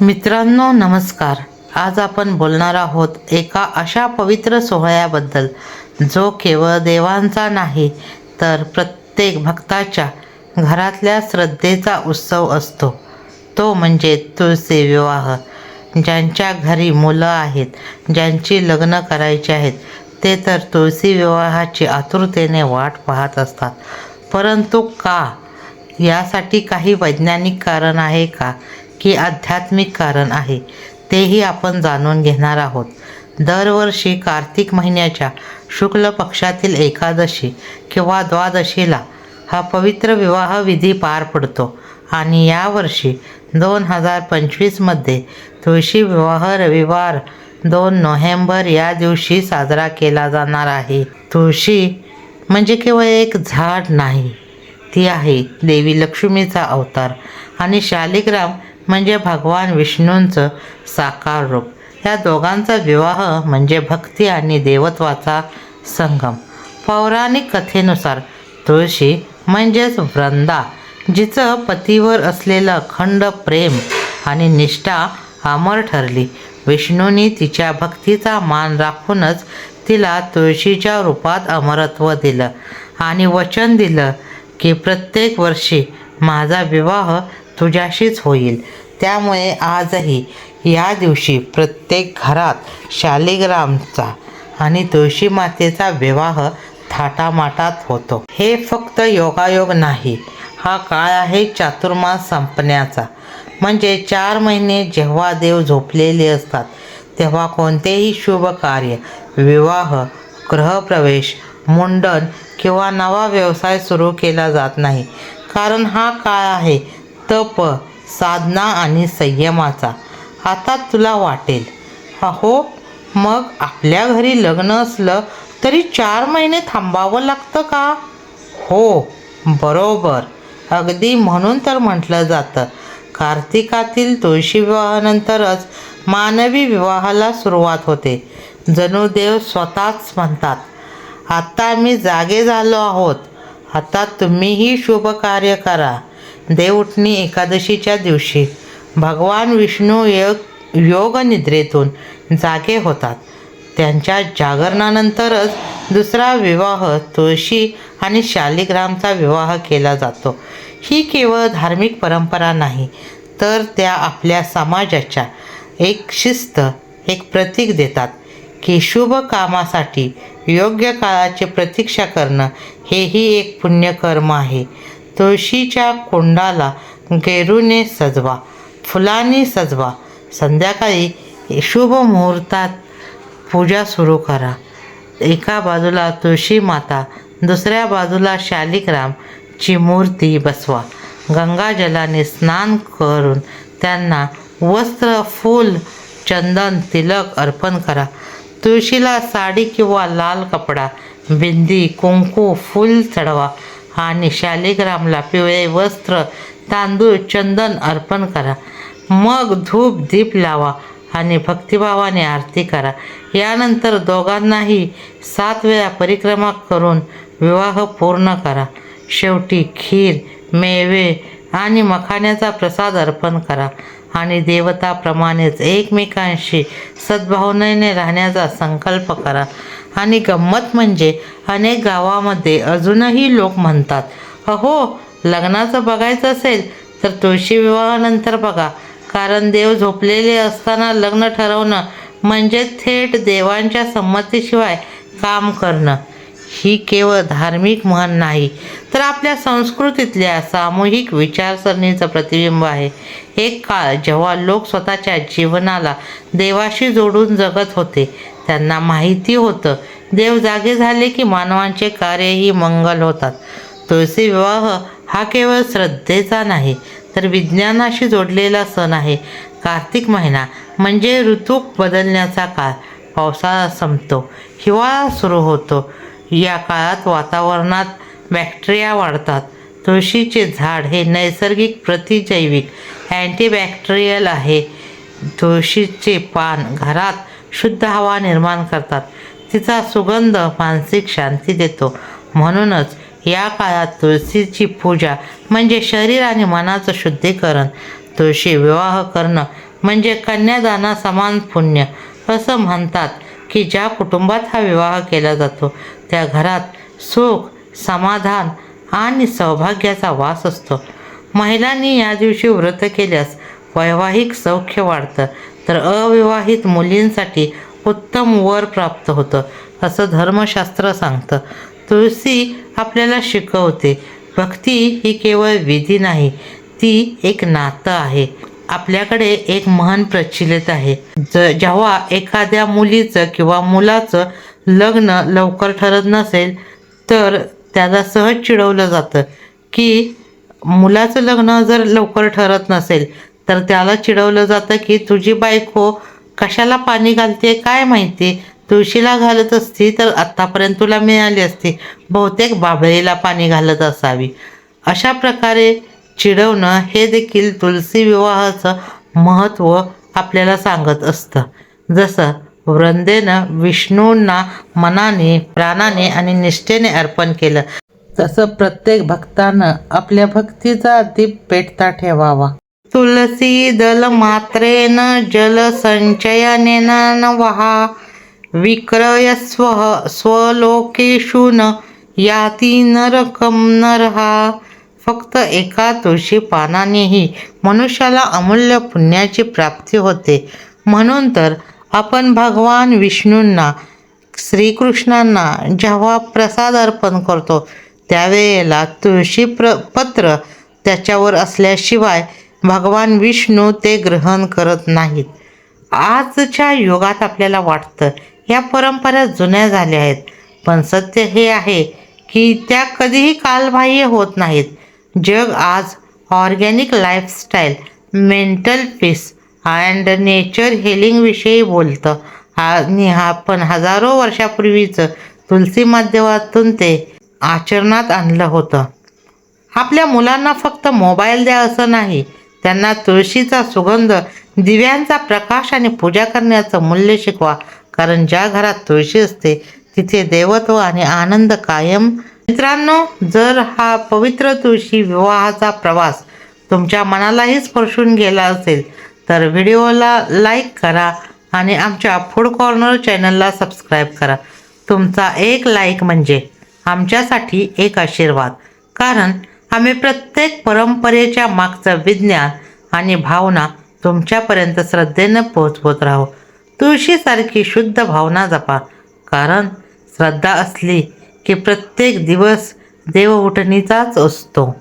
मित्रांनो नमस्कार. आज आपण बोलणार आहोत एका अशा पवित्र सोहळ्याबद्दल जो केवळ देवांचा नाही तर प्रत्येक भक्ताच्या घरातल्या श्रद्धेचा उत्सव असतो. तो म्हणजे तुळशी विवाह. ज्यांच्या घरी मुलं आहेत ज्यांची लग्न करायची आहेत ते तर तुळशी विवाहाची आतुरतेने वाट पाहत असतात. परंतु का? यासाठी काही वैज्ञानिक कारण आहे का? हे आध्यात्मिक कारण आहे. तेही आपण जाणून घेणार आहोत. दरवर्षी कार्तिक महिन्याच्या शुक्ल पक्षातील एकादशी किंवा द्वादशीला हा पवित्र विवाह विधी पार पडतो आणि यावर्षी दोन हजार पंचवीसमध्ये तुळशी विवाह रविवार दोन नोव्हेंबर या दिवशी साजरा केला जाणार आहे. तुळशी म्हणजे केवळ एक झाड नाही ती आहे देवी लक्ष्मीचा अवतार आणि शालिग्राम म्हणजे भगवान विष्णूंचं साकार रूप. या दोघांचा विवाह म्हणजे भक्ती आणि देवत्वाचा संगम. पौराणिक कथेनुसार तुळशी म्हणजेच वृंदा जिचं पतीवर असलेलं अखंड प्रेम आणि निष्ठा अमर ठरली. विष्णूंनी तिच्या भक्तीचा मान राखूनच तिला तुळशीच्या रूपात अमरत्व दिलं आणि वचन दिलं की प्रत्येक वर्षी माझा विवाह तुझ्याशीच होईल. त्यामुळे आजही या दिवशी प्रत्येक घरात शालिग्रामचा आणि तुळशी मातेचा विवाह थाटामाटात होतो. हे फक्त योगायोग नाही हा काळ आहे चातुर्मास संपण्याचा. म्हणजे चार महिने जेव्हा देव झोपलेले असतात तेव्हा कोणतेही शुभ कार्य विवाह ग्रहप्रवेश मुंडन किंवा नवा व्यवसाय सुरू केला जात नाही. कारण हा काळ आहे तप साधना आणि संयमाचा आता तुला वाटेल. अहो मग आपल्या घरी लग्न असलं तरी चार महिने थांबावं लागतं का? हो बरोबर. अगदी म्हणून तर म्हटलं जातं. कार्तिकातील तुळशी विवाहानंतरच मानवी विवाहाला सुरुवात होते. जणू देव स्वतःच म्हणतात आता मी जागे झालो आहोत. आता तुम्हीही शुभ कार्य करा. देवउठणी एकादशीच्या दिवशी. भगवान विष्णू योग योग निद्रेतून जागे होतात. त्यांच्या जागरणानंतरच दुसरा विवाह तुळशी आणि शालिग्रामचा विवाह केला जातो. ही केवळ धार्मिक परंपरा नाही तर त्या आपल्या समाजाच्या एक शिस्त एक प्रतीक देतात. की शुभ कामासाठी योग्य काळाची प्रतीक्षा करणं हेही एक पुण्यकर्म आहे. तुळशीच्या कुंडाला गेरूने सजवा फुलांनी सजवा. संध्याकाळी शुभ मुहूर्तात पूजा सुरू करा. एका बाजूला तुळशी माता दुसऱ्या बाजूला शालिग्रामची मूर्ती बसवा. गंगाजलाने स्नान करून त्यांना वस्त्र फूल चंदन तिलक अर्पण करा. तुळशीला साडी किंवा लाल कपडा बिंदी कुंकू फूल चढवा. आणि शालिग्रामला पिवळे वस्त्र तांदूळ चंदन अर्पण करा. मग धूप दीप लावा आणि भक्तिभावाने आरती करा. यानंतर दोघांनाही सात वेळा परिक्रमा करून विवाह पूर्ण करा. शेवटी खीर मेवे आणि मखाण्याचा प्रसाद अर्पण करा. आणि देवताप्रमाणेच एकमेकांशी सद्भावनेने राहण्याचा संकल्प करा. आणि गंमत म्हणजे अनेक गावामध्ये अजूनही लोक म्हणतात अहो लग्नाचं बघायचं असेल तर तुळशी विवाहानंतर बघा. कारण देव झोपलेले असताना लग्न ठरवणं म्हणजे थेट देवांच्या संमतीशिवाय काम करणं. ही केवळ धार्मिक म्हण नाही तर आपल्या संस्कृतीतल्या सामूहिक विचारसरणीचं प्रतिबिंब आहे. एक काळ जेव्हा लोक स्वतःच्या जीवनाला देवाशी जोडून जगत होते त्यांना माहिती होतं देव जागे झाले की मानवांचे कार्यही मंगल होतात. तुळशी विवाह हा केवळ श्रद्धेचा नाही तर विज्ञानाशी जोडलेला सण आहे. कार्तिक महिना म्हणजे ऋतू बदलण्याचा काळ. पावसाळा संपतो हिवाळा सुरू होतो या काळात वातावरणात बॅक्टेरिया वाढतात. तुळशीचे झाड हे नैसर्गिक प्रतिजैविक अँटीबॅक्टेरियल आहे. तुळशीचे पान घरात शुद्ध हवा निर्माण करतात. तिचा सुगंध मानसिक शांती देतो. म्हणूनच या काळात तुळशीची पूजा म्हणजे शरीर आणि मनाचं शुद्धीकरण तुळशी विवाह करणं म्हणजे कन्यादाना समान पुण्य असं म्हणतात की ज्या कुटुंबात हा विवाह केला जातो त्या घरात सुख समाधान आणि सौभाग्याचा वास असतो. महिलांनी या दिवशी व्रत केल्यास वैवाहिक सौख्य वाढतं. तर अविवाहित मुलींसाठी उत्तम वर प्राप्त होतं असं धर्मशास्त्र सांगतं. तुळशी आपल्याला शिकवते भक्ती ही केवळ विधी नाही ती एक नातं आहे. आपल्याकडे एक महान प्रचलित आहे. जेव्हा एखाद्या मुलीचं किंवा मुलाचं लग्न लवकर ठरत नसेल तर त्याला सहज चिडवलं जातं की मुलाचं लग्न जर लवकर ठरत नसेल तर त्याला चिडवलं जातं की तुझी बायको कशाला पाणी घालते काय माहिती? तुळशीला घालत असती तर आत्तापर्यंत तुला मिळाली असती. बहुतेक बाभळीला पाणी घालत असावी. अशा प्रकारे चिडवणं हे देखील तुलसी विवाहाचं महत्त्व आपल्याला सांगत असतं. जसं वृंदेनं विष्णूंना मनाने प्राणाने आणि निष्ठेने अर्पण केलं तसं प्रत्येक भक्तानं आपल्या भक्तीचा दीप पेटता ठेवावा. तुलसी दल मात्रेन जल संचयनेन वहा विक्रयस्व स्वलोकेषु न याती नरकम नरहा. फक्त एका तुळशी पानानेही मनुष्याला अमूल्य पुण्याची प्राप्ती होते. म्हणून तर आपण भगवान विष्णूंना श्रीकृष्णांना जेव्हा प्रसाद अर्पण करतो त्यावेळेला तुळशी प्र पत्र त्याच्यावर असल्याशिवाय भगवान विष्णू ते ग्रहण करत नाहीत. आजच्या युगात आपल्याला वाटतं या परंपरा जुन्या झाल्या आहेत. पण सत्य हे आहे की त्या कधीही कालबाह्य होत नाहीत. जग आज organic lifestyle mental peace and nature हेलिंगविषयी बोलतं. आणि हा पण हजारो वर्षापूर्वीचं तुलसी माध्यमातून ते आचरणात आणलं होतं. आपल्या मुलांना फक्त मोबाईल द्या असं नाही त्यांना तुळशीचा सुगंध दिव्यांचा प्रकाश आणि पूजा करण्याचं मूल्य शिकवा. कारण ज्या घरात तुळशी असते तिथे देवत्व आणि आनंद कायम मित्रांनो जर हा पवित्र तुळशी विवाहाचा प्रवास तुमच्या मनालाही स्पर्शून गेला असेल तर व्हिडिओला लाईक करा आणि आमच्या फूड कॉर्नर चॅनलला सबस्क्राईब करा. तुमचा एक लाईक म्हणजे आमच्यासाठी एक आशीर्वाद. कारण आम्ही प्रत्येक परंपरेच्या मागचं विज्ञान आणि भावना तुमच्यापर्यंत श्रद्धेनं पोहोचवत राहू. तुळशीसारखी शुद्ध भावना जपा. कारण श्रद्धा असली की प्रत्येक दिवस देवउठणीचाच असतो.